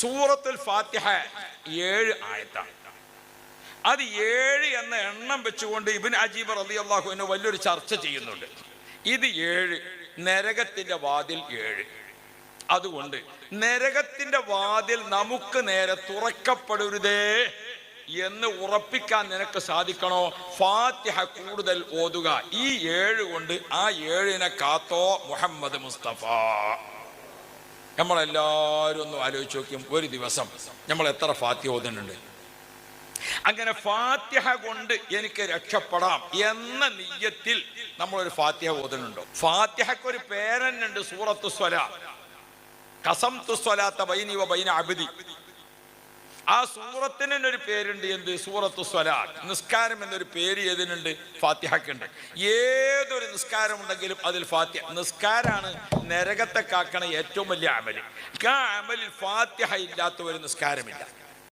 സൂറത്തുൽ ഫാത്തിഹ ഏഴ് ആയത്താണ്. അത് ഏഴ് എന്ന എണ്ണം വെച്ചുകൊണ്ട് ഇബിൻ അജീബ് റലി അള്ളാഹുവിനെ വലിയൊരു ചർച്ച ചെയ്യുന്നുണ്ട്. ഇത് ഏഴ് നരകത്തിന്റെ വാതിൽ ഏഴ്. അതുകൊണ്ട് നരകത്തിന്റെ വാതിൽ നമുക്ക് നേരെ തുറക്കപ്പെടരുതേ എന്ന് ഉറപ്പിക്കാൻ നിനക്ക് സാധിക്കണോ? ഫാത്തിഹ കൂടുതൽ ഓതുക. ഈ ഏഴ് കൊണ്ട് ആ ഏഴിനെ കാത്തോ മുഹമ്മദ് മുസ്തഫ. നമ്മളെല്ലാവരും ഒന്ന് ആലോചിച്ച് നോക്കിയും ഒരു ദിവസം നമ്മൾ എത്ര ഫാത്യ ഓതുന്നുണ്ട്? അങ്ങനെ ഫാത്യഹ കൊണ്ട് എനിക്ക് രക്ഷപ്പെടാം എന്ന നെയ്യത്തിൽ നമ്മളൊരു ഫാത്യഹ ഓതുന്നുണ്ടോ? ഫാത്തിഹക്ക് ഒരു പേരനുണ്ട് സൂറത്ത് സ്വല കസം തുസ്വലാത്ത ബൈനിവ ബൈന അബിദി. ആ സൂറത്തിന് ഒരു പേരുണ്ട് എന്ത്? സൂറത്തു സ്വലാത്ത്. നിസ്കാരം എന്നൊരു പേര് ഏതിനുണ്ട്? ഫാത്തിഹക്കുണ്ട് ഏതൊരു നിസ്കാരം ഉണ്ടെങ്കിലും അതിൽ ഫാത്തിഹ. നിസ്കാരാണ് നരകത്തെ കാക്കണ ഏറ്റവും വലിയ അമൽ. ആ അമലിൽ ഫാത്തിഹ ഇല്ലാത്ത ഒരു നിസ്കാരമില്ല.